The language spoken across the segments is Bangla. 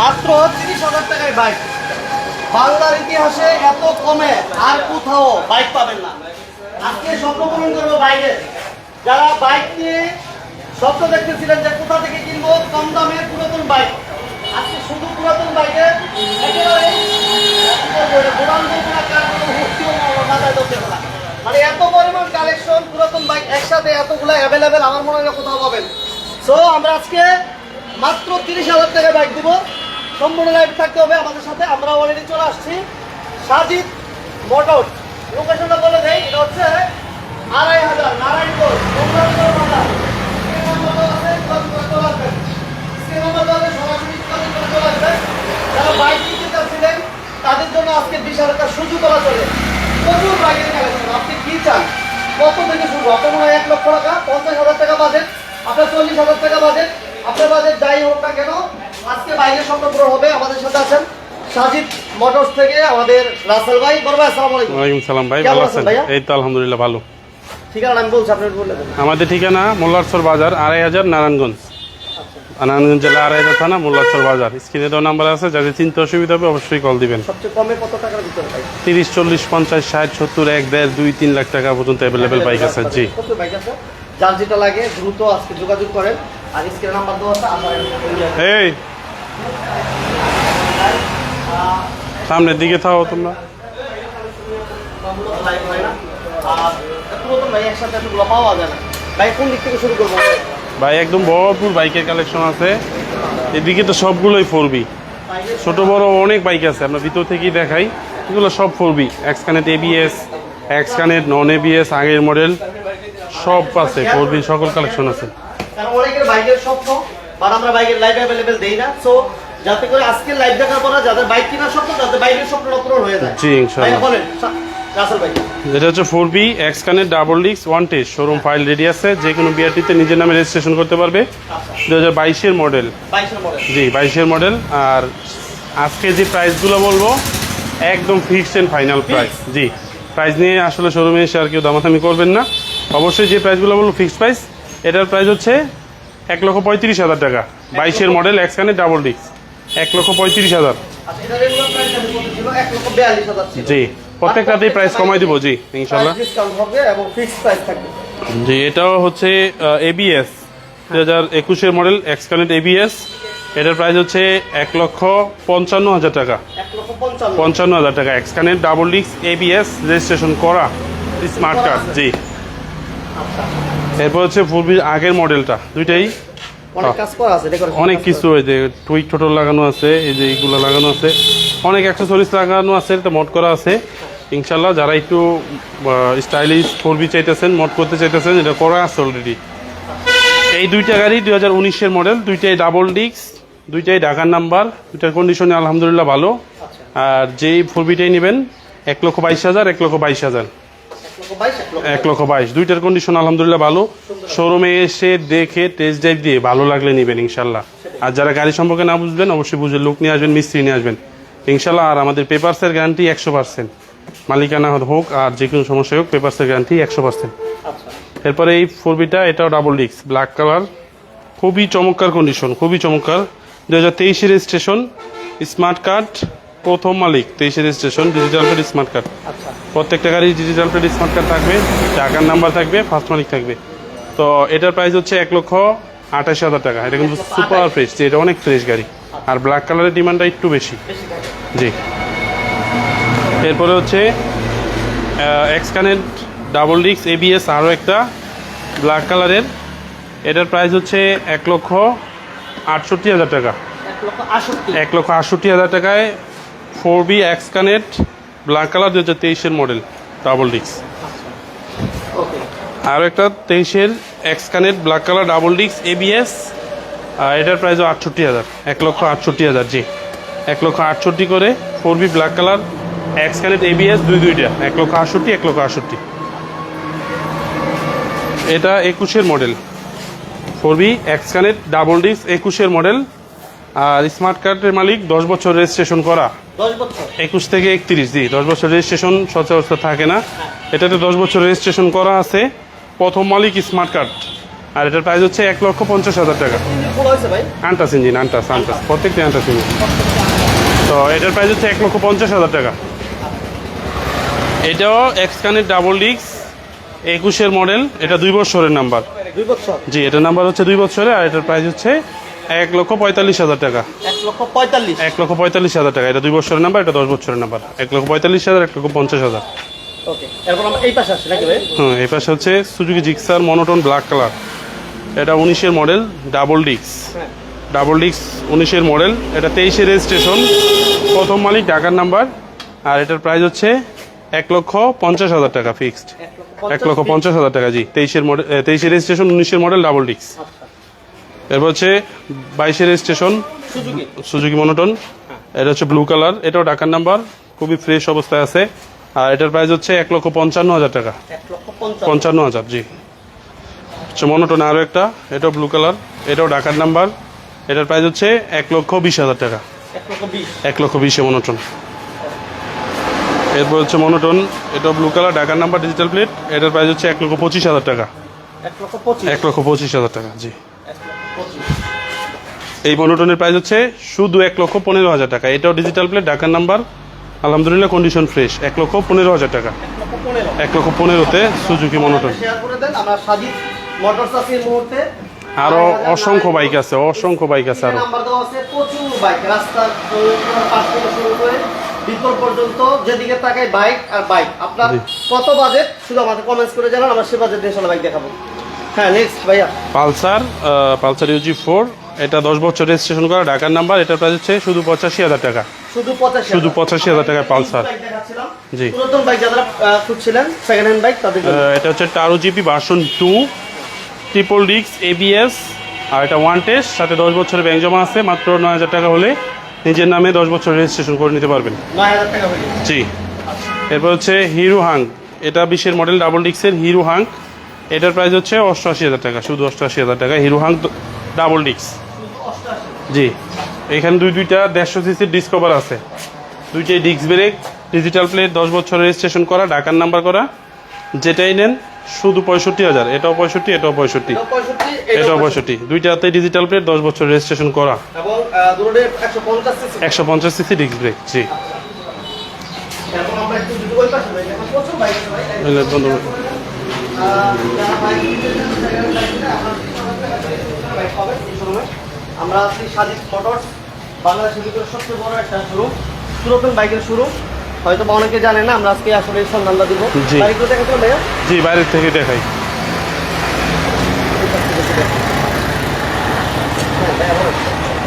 মাত্র তিরিশ হাজার টাকায় বাইক বাংলার ইতিহাসে এত কমে আর কোথাও বাইক পাবেন না। আজকে স্বপ্ন পূরণ করব বাইকের যারা বাইক নিয়ে স্বপ্ন দেখতেছিলেন যে কোথা থেকে কিনবো, কম দামে পুরাতন বাইক আজকে শুধু পুরাতন বাইকে। মানে এত পরিমাণ কালেকশন পুরাতন বাইক একসাথে এতগুলো অ্যাভেলেবেল আমার মনে হয় কোথাও পাবেন। সো আমরা আজকে মাত্র তিরিশ হাজার টাকা বাইক দিব। সম্পূর্ণ লাইভ থাকতে হবে আমাদের সাথে। আমরা অলরেডি চলে আসছি। সাজিদ মোটর লোকেশনটা বলে দেয় এটা হচ্ছে আড়াই হাজার, নারায়ণগঞ্জ। যারা চাচ্ছিলেন, তাদের জন্য সুযোগ চলে। আপনি কি চান? কত থেকে শুরু? আপনার হয় এক লক্ষ টাকা, পঞ্চাশ হাজার টাকা বাজেট আপনার চল্লিশ হাজার টাকা বাজেট যাই হোক না কেন আজকে বাইকের স্বপ্ন পূরণ হবে। আমাদের সাথে আছেন সাজিদ মোটরস থেকে আমাদের রাসেল ভাই। বড় ভাই আসসালামু আলাইকুম। ওয়ালাইকুম সালাম ভাই ভালো আছেন এই তো আলহামদুলিল্লাহ ভালো। ঠিকানা আমি বলছি আপনি বলে আমাদের ঠিকানা মোল্লারচর বাজার আড়াই হাজার নারায়ণগঞ্জ। নারায়ণগঞ্জ জেলা আড়াই হাজার থানা মোল্লারচর বাজার। স্ক্রিনে দেওয়া নাম্বার আছে যাদের চিন্তা অসুবিধা হবে অবশ্যই কল দিবেন। সবচেয়ে কমে কত টাকার ভিতরে তিরিশ চল্লিশ পঞ্চাশ ষাট সত্তর এক দেড় দুই তিন লাখ টাকা পর্যন্ত অ্যাভেলেবেল বাইক আছে। জি। বাইক আছে? যার যেটা লাগে দ্রুত আজকে যোগাযোগ করেন। আর স্ক্রিনে নাম্বার দেওয়া আছে এই সামনের দিকে থাও তোমরা। ভাই থেকে একদম ভরপুর বাইকের কালেকশন আছে। এদিকে তো সবগুলোই ফোর বি ছোট, বড় অনেক বাইক আছে, আমরা ভিতর থেকেই দেখাই। এগুলো সব four V X connect ABS X connect non ABS আগের মডেল সব আছে ফোর বি সকল কালেকশন আছে। বাইকের স্বপ্ন বাট আমরা বাইকের লাইভ অ্যাভেলেবেল দেই না। সো যাতে করে আজকের লাইভ দেখার পর যাদের বাইক কেনার স্বপ্ন যাতে বাইকের স্বপ্নটা পূরণ হয়ে যায়। জি, ইনশাআল্লাহ। বলেন যেটা হচ্ছে ফোর বি এক্স ডাবল ডিক্স one test showroom file ready আছে। যে কোনো বিআরটিতে নিজের নামে রেজিস্ট্রেশন করতে পারবে। দু হাজার বাইশের মডেল জি বাইশের মডেল আর আজকে যে প্রাইসগুলো বলব একদম ফিক্সড এন্ড ফাইনাল প্রাইস জি প্রাইস নিয়ে আসলে শোরুমে এসে আর কেউ দামাদামি করবেন না। অবশ্যই যে প্রাইসগুলো বলব ফিক্সড প্রাইস এটার প্রাইস হচ্ছে এক লক্ষ পঁয়ত্রিশ হাজার টাকা। বাইশের মডেল এক্সকানে ডাবল ডিস্ক এক লক্ষ পঁয়ত্রিশ হাজার। জি, প্রত্যেকটাতেই প্রাইস কমাই দিব, জি ইনশাল্লাহ জি, এটাও হচ্ছে এবিএস দু হাজার একুশের মডেল এক্সকানেট এবিএস এটার প্রাইস হচ্ছে এক লক্ষ পঞ্চান্ন হাজার টাকা। পঞ্চান্ন হাজার টাকা। X connect double disc ABS registration করা স্মার্ট কার্ড জি। এরপর হচ্ছে ফুলবির আগের মডেলটা দুইটাই। অনেক কিছু যে টুইক টোটল লাগানো আছে এই যে এইগুলো লাগানো আছে। অনেক একশো অ্যাক্সেসরিজ লাগানো আছে এটা মড করা আছে। ইনশাল্লাহ যারা একটু স্টাইলিশ ফোর বি চাইতেছেন মড করতে চাইতেছেন এটা করা আছে অলরেডি এই দুইটা গাড়ি দুই হাজার উনিশের মডেল দুইটাই ডাবল ডিস্ক দুইটাই ঢাকার নাম্বার দুইটার কন্ডিশনে আলহামদুলিল্লাহ ভালো। আর যেই ফোর বিটাই নেবেন এক লক্ষ বাইশ হাজার এক লক্ষ বাইশ হাজার। এক লক্ষ বাইশ দুইটার কন্ডিশন আলহামদুলিল্লাহ ভালো। শোরুমে এসে দেখে টেস্ট ড্রাইভ দিয়ে ভালো লাগলে নেবেন ইনশাল্লাহ। আর যারা গাড়ি সম্পর্কে না বুঝবেন অবশ্যই বুঝে লোক নিয়ে আসবেন মিস্ত্রি নিয়ে আসবেন। ইনশাল্লাহ আর আমাদের পেপারসের গ্যারান্টি একশো পার্সেন্ট মালিকানা হোক আর যে কোনো সমস্যা হোক পেপারসের গ্যারান্টি একশো পার্সেন্ট আচ্ছা। এরপরে এই ফোর বিটা এটাও ডাবল ডিস্ক ব্ল্যাক কালার খুবই চমৎকার কন্ডিশন খুবই চমৎকার। দু হাজার তেইশের রেজিস্ট্রেশন স্মার্ট কার্ড প্রথম মালিক তেইশের registration digital plate smart card আচ্ছা। প্রত্যেকটা গাড়ি ডিজিটাল প্লেট স্মার্ট কার্ড থাকবে টাকার নাম্বার থাকবে ফার্স্ট মালিক থাকবে। তো এটার প্রাইস হচ্ছে এক লক্ষ আঠাশ হাজার টাকা। এটা কিন্তু সুপার ফ্রেশ এটা অনেক ফ্রেশ গাড়ি। আর ব্ল্যাক কালারের ডিমান্ডটা একটু বেশি। জি। এরপরে হচ্ছে এক্স কানেক্ট ডাবল ডিক্স এবিএস আরও একটা ব্ল্যাক কালারের এটার প্রাইস হচ্ছে এক লক্ষ আটষট্টি হাজার টাকা। এক লক্ষ আটষট্টি হাজার টাকায় four V X connect black colour দু হাজার তেইশের মডেল ডাবল ডিক্স ওকে আরও একটা তেইশের X connect black colour double ডিক্স এবিএস আর এটার প্রাইসও আটষট্টি হাজার এক লক্ষ আটষট্টি হাজার জি। এক লক্ষ আটষট্টি করে four V black colour X connect ABS দুই দুইটা এক লক্ষ আটষট্টি এক লক্ষ আটষট্টি। এটা একুশের model. Four V X connect double ডিক্স একুশের মডেল। আর স্মার্ট কার্ডের মালিক দশ বছর রেজিস্ট্রেশন করা। একুশ থেকে একত্রিশ জি দশ বছর রেজিস্ট্রেশন সচরাচর থাকে না। এটাতে দশ বছর রেজিস্ট্রেশন করা আছে। প্রথম মালিক স্মার্ট কার্ড আর এটার প্রাইস হচ্ছে এক লক্ষ পঞ্চাশ হাজার টাকা। Untouched engine untouched untouched. প্রত্যেকটি আন্টাস ইঞ্জিন। তো এটার প্রাইস হচ্ছে এক লক্ষ পঞ্চাশ হাজার টাকা। এটাও এক্সকানের ডাবল ডিক্স একুশের মডেল এটা দুই বছরের নাম্বার দুই বছর? জি এটার নাম্বার হচ্ছে দুই বছরের আর এটার প্রাইস হচ্ছে এক লক্ষ পঁয়তাল্লিশ হাজার টাকা। এক লক্ষ পঁয়তাল্লিশ। হাজার টাকা। এটা দুই বছরের নাম্বার এটা দশ বছরের নাম্বার এক লক্ষ পঁয়তাল্লিশ হাজার এক লক্ষ পঞ্চাশ হাজার। হুম এই পাশে হচ্ছে Suzuki Gixxer monotone black colour এটা উনিশের মডেল ডাবল ডিক্স ডাবল ডিক্স উনিশের মডেল এটা তেইশের রেজিস্ট্রেশন প্রথম মালিক ঢাকার নাম্বার আর এটার প্রাইস হচ্ছে এক লক্ষ পঞ্চাশ হাজার টাকা ফিক্সড এক লক্ষ পঞ্চাশ হাজার টাকা জি। তেইশের মডেল তেইশের রেজিস্ট্রেশন উনিশের মডেল ডাবল ডিক্স এরপর হচ্ছে বাইশের স্টেশন সুজুকি। মনোটন এটা হচ্ছে ব্লু কালার এটাও ঢাকার নাম্বার খুবই ফ্রেশ অবস্থায় আছে। আর এটার প্রাইস হচ্ছে এক লক্ষ পঞ্চান্ন হাজার টাকা। পঞ্চান্ন। হাজার জি। হচ্ছে মনোটন আরও একটা এটাও ব্লু কালার এটাও ঢাকার নাম্বার এটার প্রাইস হচ্ছে এক লক্ষ বিশ হাজার টাকা। এক লক্ষ বিশ। মনোটন এরপর হচ্ছে মনোটন এটাও ব্লু কালার ঢাকার নাম্বার ডিজিটাল প্লেট এটার প্রাইস হচ্ছে এক লক্ষ পঁচিশ হাজার টাকা। এক লক্ষ পঁচিশ হাজার টাকা জি। এই মনোটনের প্রাইস হচ্ছে শুধু এক লক্ষ পনেরো হাজার টাকা। এটাও ডিজিটাল প্লেট ঢাকার নাম্বার আলহামদুলিল্লাহ কন্ডিশন ফ্রেশ এক লক্ষ পনেরো হাজার টাকা। এক লক্ষ পনেরোতে সুজুকি মনোটন আরও অসংখ্য বাইক আছে অসংখ্য বাইক আছে আরও। পর্যন্ত যেদিকে তাকাই বাইক বাইক আপনার কত বাজেট শুধু আমাদের কমেন্টস করে জানান আমরা সে বাজেট দিয়ে বাইক দেখাবো। হ্যাঁ নেক্সট ভাইয়া। পালসার পালসার ইউজি ফোর এটা দশ বছর রেজিস্ট্রেশন করা ঢাকার নাম্বার এটার প্রাইস হচ্ছে শুধু পঁচাশি হাজার টাকা। শুধু পঁচাশি শুধু 85,000 টাকায় পালসার। জি। পুরাতন বাইক যারা খুঁজছিলেন সেকেন্ড হ্যান্ড বাইক তাদের এটা হচ্ছে টারো জিপি ভার্সন টু ট্রিপল ডিক্স এবিএস আর এটা ওয়ান টেস্ট সাথে দশ বছরের ব্যাংক জমা আছে মাত্র নয় হাজার টাকা হলে নিজের নামে দশ বছর রেজিস্ট্রেশন করে নিতে পারবেন। হাজার জি। এরপর হচ্ছে হিরো হাং এটা বিশের মডেল ডাবল ডিক্সের হিরো হাং এটার প্রাইস হচ্ছে অষ্টআশি হাজার টাকা শুধু অষ্টআশি হাজার টাকা। হিরো হাং ডাবল ডিক্স জি। এখানে দুই দুইটা দেড়শো সিসির ডিসকভার আছে। দুইটাই ডিস্ক ব্রেক ডিজিটাল প্লেট দশ বছর রেজিস্ট্রেশন করা ঢাকার নাম্বার করা। যেটাই নেন শুধু পঁয়ষট্টি হাজার। এটাও পঁয়ষট্টি এটাও পঁয়ষট্টি। এটাও পঁয়ষট্টি দুইটাতে ডিজিটাল প্লেট দশ বছর রেজিস্ট্রেশন করা। একশো পঞ্চাশ সিসি ডিস্ক ব্রেক জি। এখন আমরা আছে সাজিদ মোটরস বাংলাদেশের ভিতরে সবচেয়ে বড় একটা শোরুম বাইকের শোরুম হয়তো বা অনেকে জানে না আমরা আজকে আসলে সন্ধানটা দিব। জি। বাইকগুলো দেখাচ্ছিল ভাইয়া। জি বাইরের থেকে দেখাই।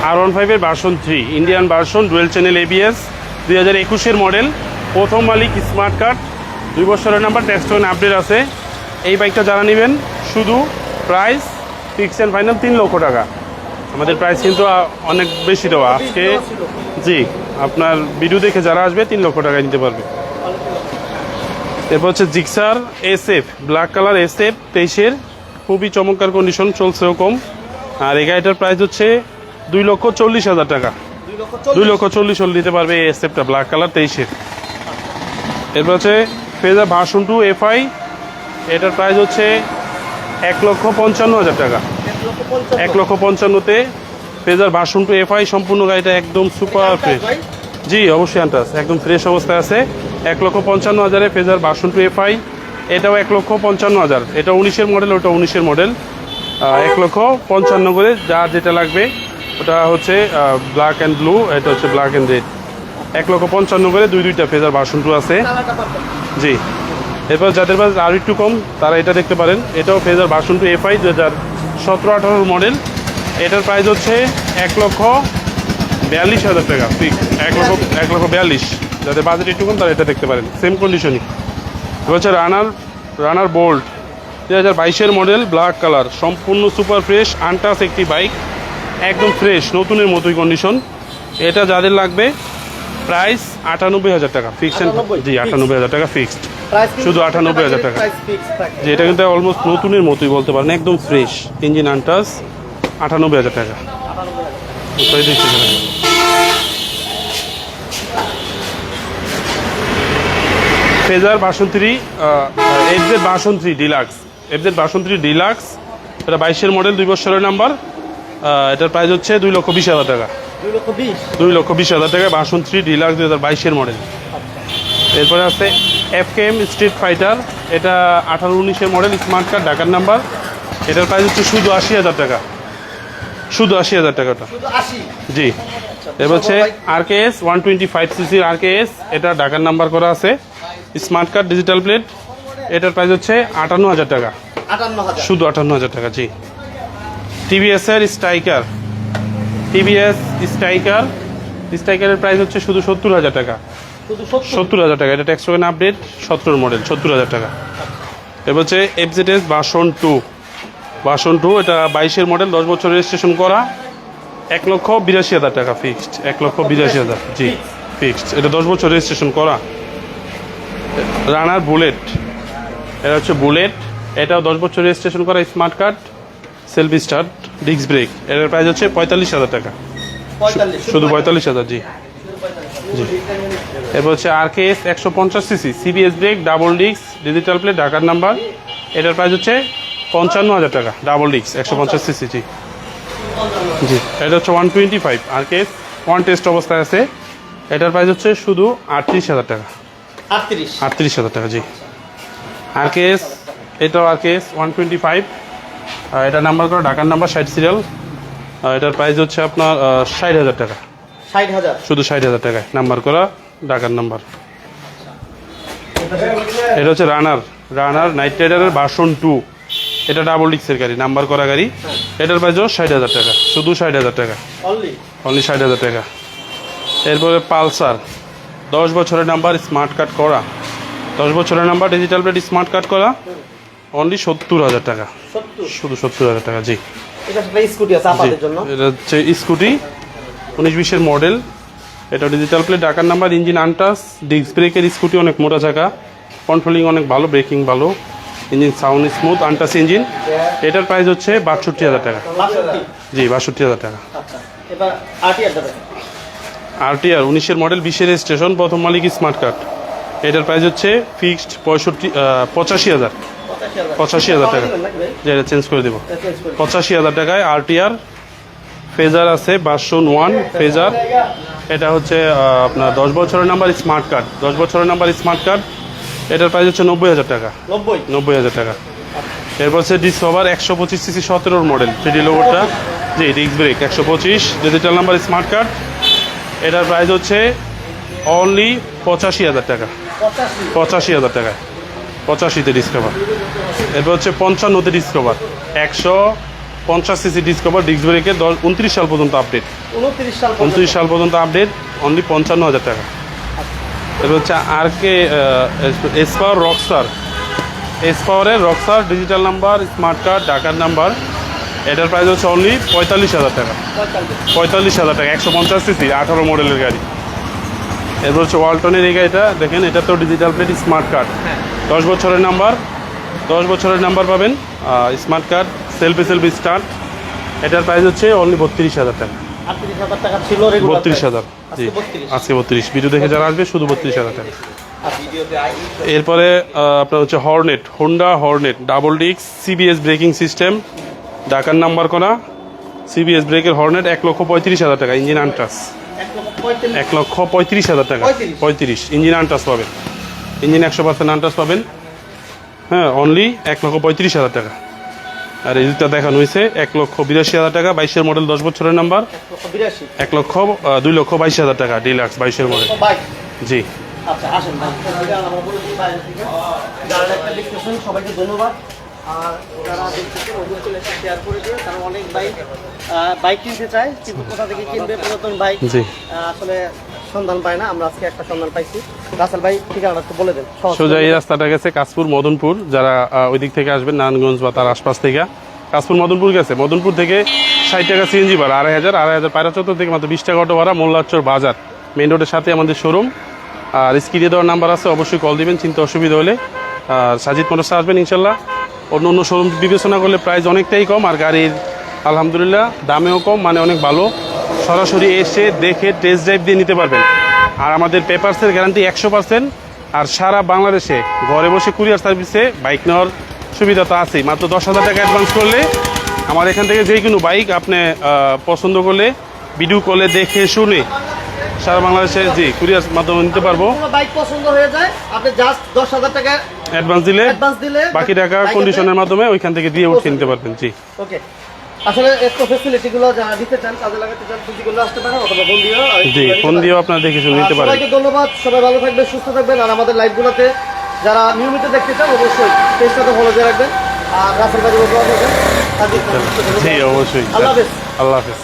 আর ওয়ান ফাইভের version three Indian version dual channel ABS দুই হাজার একুশের মডেল প্রথম মালিক স্মার্ট কার্ড দুই বছরের নাম্বার ট্যাক্স আপডেট আছে। এই বাইকটা যারা নেবেন, শুধু প্রাইস ফিক্স অ্যান্ড ফাইনাল তিন লক্ষ টাকা। আমাদের প্রাইস কিন্তু অনেক বেশি দেওয়া। আজকে, জি, আপনার ভিডিও দেখে যারা আসবে, তিন লক্ষ টাকায় নিতে পারবে। এরপর হচ্ছে Gixxer S F black colour S F তেইশের খুবই চমৎকার কন্ডিশন চলছে ওরকম আর এই গাড়িটার প্রাইস হচ্ছে দুই লক্ষ চল্লিশ হাজার টাকা। দুই লক্ষ চল্লিশ হলে দিতে পারবে এই এফটা ব্ল্যাক কালার তেইশের। এরপর হচ্ছে ফেজার ভার্সন টু এফআই এটার প্রাইস হচ্ছে এক লক্ষ পঞ্চান্ন হাজার টাকা। এক লক্ষ পঞ্চান্নতে ফেজার ভার্সন টু এফআই সম্পূর্ণ গাড়িটা একদম সুপার ফ্রেশ জি অবশ্যই আন্টাস একদম ফ্রেশ অবস্থায় আছে। এক লক্ষ পঞ্চান্ন হাজারে Fazer version two F I এটাও এক লক্ষ পঞ্চান্ন হাজার। এটা উনিশের মডেল ওটা উনিশের মডেল এক লক্ষ পঞ্চান্ন করে যার যেটা লাগবে ওটা হচ্ছে ব্ল্যাক অ্যান্ড ব্লু এটা হচ্ছে ব্ল্যাক অ্যান্ড রেড এক লক্ষ পঞ্চান্ন করে দুই দুইটা ফেজার ভার্সন টু আছে। জি। এরপর যাদের বাজেট আর একটু কম, তারা এটা দেখতে পারেন। এটাও ফেজার ভার্সন টু এফআই দু হাজার সতেরো আঠারোর মডেল এটার প্রাইস হচ্ছে এক লক্ষ বিয়াল্লিশ হাজার টাকা ফিক্স এক লক্ষ এক লক্ষ বিয়াল্লিশ। যাদের বাজেট একটু কম, তারা এটা দেখতে পারেন। সেম কন্ডিশনই এবার হচ্ছে রানার রানার বোল্ট দু হাজার বাইশের মডেল ব্ল্যাক কালার সম্পূর্ণ সুপার ফ্রেশ আনটাস একটি বাইক একদম ফ্রেশ নতুনের মতোই কন্ডিশন এটা যাদের লাগবে প্রাইস আটানব্বই হাজার টাকা ফিক্সড জি আটানব্বই হাজার টাকা ফিক্সড শুধু 98,000 টাকা। প্রাইস ফিক্স থাকে। যে এটা কিন্তু অলমোস্ট নতুনের মতোই বলতে পারেন একদম ফ্রেশ ইঞ্জিন আনটাস আটানব্বই হাজার টাকা। Fazer version three FZ version three deluxe FZ version three deluxe এটা বাইশের মডেল দুই বছরের নাম্বার এটার প্রাইস হচ্ছে দুই লক্ষ বিশ হাজার টাকা। দুই লক্ষ বিশ। হাজার টাকায় বাসন থ্রি ডিলাক্স দুই হাজার বাইশের মডেল এরপরে আছে F K M street fighter এটা আঠারো উনিশের মডেল স্মার্ট কার্ড ঢাকার নাম্বার এটার প্রাইস হচ্ছে শুধু আশি হাজার টাকা। শুধু আশি হাজার টাকাটা জি। এবার হচ্ছে R K S one twenty five সিসির আর কে এস এটা ঢাকার নাম্বার করা আছে। স্মার্ট কার্ড ডিজিটাল প্লেট এটার প্রাইস হচ্ছে আটান্ন হাজার টাকা। শুধু আটান্ন হাজার টাকা জি। টিভিএস এর স্ট্রাইকার টিভিএস স্ট্রাইকার স্ট্রাইকারের প্রাইস হচ্ছে শুধু সত্তর হাজার টাকা। সত্তর? সত্তর হাজার টাকা। এটা ট্যাক্স টোকেন আপডেট সতেরোর মডেল সত্তর হাজার টাকা। এবার হচ্ছে এফজেডএস বাসন টু বাসন টু এটা বাইশের মডেল দশ বছর রেজিস্ট্রেশন করা। এক লক্ষ বিরাশি হাজার টাকা ফিক্সড এক লক্ষ বিরাশি হাজার জি ফিক্সড এটা দশ বছর রেজিস্ট্রেশন করা। রানার বুলেট এটা হচ্ছে বুলেট এটাও দশ বছর রেজিস্ট্রেশন করা smart card selfie start disc brake. এটার প্রাইস হচ্ছে পঁয়তাল্লিশ হাজার টাকা। শুধু পঁয়তাল্লিশ। হাজার জি। জি। এরপর হচ্ছে আর কে এস একশো পঞ্চাশ CC CBS brake double disc digital plate ঢাকার নাম্বার এটার প্রাইস হচ্ছে পঞ্চান্ন হাজার টাকা ডাবল ডিক্স একশো পঞ্চাশ সিসি জি। জি এটা হচ্ছে one twenty five R K S one test অবস্থায় আছে। এটার প্রাইস হচ্ছে শুধু আটত্রিশ হাজার টাকা। আটত্রিশ। আটত্রিশ হাজার টাকা জি। আর কে এস এটাও R K S one twenty five এটা নাম্বার করা ঢাকার নাম্বার ষাট সিরিয়াল আর এটার প্রাইস হচ্ছে আপনার ষাট হাজার টাকা। ষাট হাজার? শুধু ষাট হাজার টাকায় নাম্বার করা ঢাকার নাম্বার এটা হচ্ছে রানার রানার নাইট রাইডারের ভার্সন টু এটা ডাবল ডিক্সের গাড়ি নাম্বার করা গাড়ি। এটার প্রাইসও ষাট হাজার টাকা। শুধু ষাট হাজার টাকা। অনলি ষাট হাজার টাকা। এরপরে পালসার। দশ বছরের নাম্বার স্মার্ট কার্ড করা। দশ বছরের number digital plate smart card করা। অনলি সত্তর হাজার টাকা। শুধু সত্তর হাজার টাকা জি। স্কুটি আছে আপনাদের জন্য? এটা হচ্ছে স্কুটি উনিশ বিশের মডেল। এটা ডিজিটাল প্লেট ডাকার নাম্বার ইঞ্জিন আনটাস ডিস্ক ব্রেকের স্কুটি অনেক মোটা চাকা। কন্ট্রোলিং অনেক ভালো ব্রেকিং ভালো। Engine sound smooth untouched engine. এটার প্রাইস হচ্ছে বাষট্টি হাজার টাকা। জি বাষট্টি হাজার টাকা। আচ্ছা আরটিআর উনিশের মডেল বিশের স্টেশন প্রথম মালিক স্মার্ট কার্ড এটার প্রাইস হচ্ছে ফিক্সড পঁয়ষট্টি পঁচাশি হাজার। পঁচাশি হাজার টাকা? যে এটা চেঞ্জ করে দেবো। পঁচাশি হাজার টাকায় আরটিআর ফেজার আছে বাসন ওয়ান ফেজার এটা হচ্ছে আপনার দশ বছরের নাম্বার স্মার্ট কার্ড দশ বছরের নাম্বার স্মার্ট কার্ড এটার প্রাইস হচ্ছে নব্বই হাজার টাকা। নব্বই? নব্বই হাজার টাকা। এরপর হচ্ছে ডিসকভার একশো পঁচিশ সিসি সতেরোর মডেল থ্রিডি লোগোটা জি ডিস্ক ব্রেক একশো পঁচিশ ডিজিটাল নাম্বার স্মার্ট কার্ড এটার প্রাইস হচ্ছে অনলি পঁচাশি হাজার টাকা। পঁচাশি হাজার টাকায়। পঁচাশিতে ডিসকভার এরপর হচ্ছে পঞ্চান্নতে ডিসকভার একশো পঞ্চাশ সিসি ডিসকভার ডিস্ক ব্রেকে দশ উনত্রিশ সাল পর্যন্ত আপডেট উনত্রিশ সাল পর্যন্ত। আপডেট অনলি পঞ্চান্ন হাজার টাকা। এরপর হচ্ছে R K S power rockstar এসপাওয়ারের rockstar digital number smart card ডাকার নাম্বার এটার প্রাইস হচ্ছে অনলি পঁয়তাল্লিশ হাজার টাকা। পঁয়তাল্লিশ। পঁয়তাল্লিশ হাজার টাকা একশো পঞ্চাশ সিসি আঠারো মডেলের গাড়ি। এরপর হচ্ছে ওয়ালটনের এই গাড়িটা দেখেন এটা তো ডিজিটাল প্লেট স্মার্ট কার্ড দশ বছরের নাম্বার দশ বছরের নাম্বার পাবেন smart card selfie selfie start এটার প্রাইস হচ্ছে অনলি বত্রিশ হাজার টাকা। বত্রিশ হাজার জি। আজকে বত্রিশ। ভিডিও দেখে যারা আসবে শুধু বত্রিশ হাজার টাকা। এরপরে আপনার হচ্ছে হর্নেট হোন্ডা হর্নেট ডাবল ডিক্স সিবিএস ব্রেকিং সিস্টেম ডাকার নাম্বার করা। সিবিএস ব্রেকের হর্নেট এক লক্ষ পঁয়ত্রিশ হাজার টাকা ইঞ্জিন আনটাস এক লক্ষ পঁয়ত্রিশ হাজার টাকা। পঁয়ত্রিশ। ইঞ্জিন আনটাস পাবেন। ইঞ্জিন একশো পার্সেন্ট আনটাস পাবেন। হ্যাঁ অনলি এক লক্ষ পঁয়ত্রিশ হাজার টাকা। আর এই দুটা দেখানো হয়েছে এক লক্ষ বিরাশি হাজার টাকা বাইশের মডেল দশ বছরের নাম্বার এক লক্ষ দুই লক্ষ বাইশ হাজার টাকা ডিলাক্স বাইশের মডেল জি। আচ্ছা আসেন সবাইকে ধন্যবাদ। আর এসে শেয়ার করে অনেক বাইক বাইক কিনতে চায় কিন্তু কোথা থেকে কিনবে পুরাতন বাইক আসলে সন্ধান পায় না। আমরা আজকে একটা সন্ধান পাইছি। রাসেল ভাই ঠিকানাটা একটু বলে দেন। সোজা এই রাস্তাটা গেছে কাশপুর মদনপুর। যারা ওই দিক থেকে আসবেন নারায়ণগঞ্জ বা তার আশপাশ থেকে। কাশপুর মদনপুর গেছে। মদনপুর থেকে ষাট টাকা সিএনজি ভাড়া আড়াই হাজার আড়াই হাজার পায়রা চত্বর থেকে মাত্র বিশ টাকা অটো ভাড়া মোল্লাচর বাজার। মেন রোডের সাথে আমাদের শোরুম আর স্ক্রিনে দেওয়ার নাম্বার আছে অবশ্যই কল দিবেন চিন্তা অসুবিধা হলে। আর সাজিদ মোটরসে আসবেন ইনশাল্লাহ। অন্য অন্য শোরুম বিবেচনা করলে প্রাইস অনেকটাই কম আর গাড়ির আলহামদুলিল্লাহ দামেও কম মানে অনেক ভালো। সরাসরি এসে দেখে টেস্ট ড্রাইভ দিয়ে নিতে পারবেন। আর আমাদের পেপারসের গ্যারান্টি একশো পার্সেন্ট আর সারা বাংলাদেশে ঘরে বসে কুরিয়ার সার্ভিসে বাইক নেওয়ার সুবিধা তো আছেই। মাত্র দশ হাজার টাকা অ্যাডভান্স করলে আমার এখান থেকে যে কোনো বাইক আপনি পছন্দ করলে ভিডিও কলে দেখে শুনে সারা বাংলাদেশে জি কুরিয়ার মাধ্যমে নিতে পারব। বাইক পছন্দ হয়ে যায়, আপনি জাস্ট দশ হাজার টাকা অ্যাডভান্স দিলে অ্যাডভান্স দিলে বাকি টাকা কন্ডিশনের মাধ্যমে ওইখান থেকে দিয়ে উঠিয়ে নিতে পারবেন জি। ওকে আসলে এত ফেসিলিটিগুলো যারা দিতে চান কাজে লাগাতে চান যদি করলে আসতে পারেন অথবা ফোন দিয়েও জি ফোন দিয়েও আপনারা দেখে শুনে নিতে পারেন। সবাইকে ধন্যবাদ সবাই ভালো থাকবেন সুস্থ থাকবেন আর আমাদের লাইভগুলোতে যারা নিয়মিত দেখতে চান অবশ্যই পেজটাতে ফলো দিয়ে রাখবেন আর রাসেল বাজি বন্ধু থাকবেন জি অবশ্যই। আল্লাহ হাফেজ। আল্লাহ হাফেজ।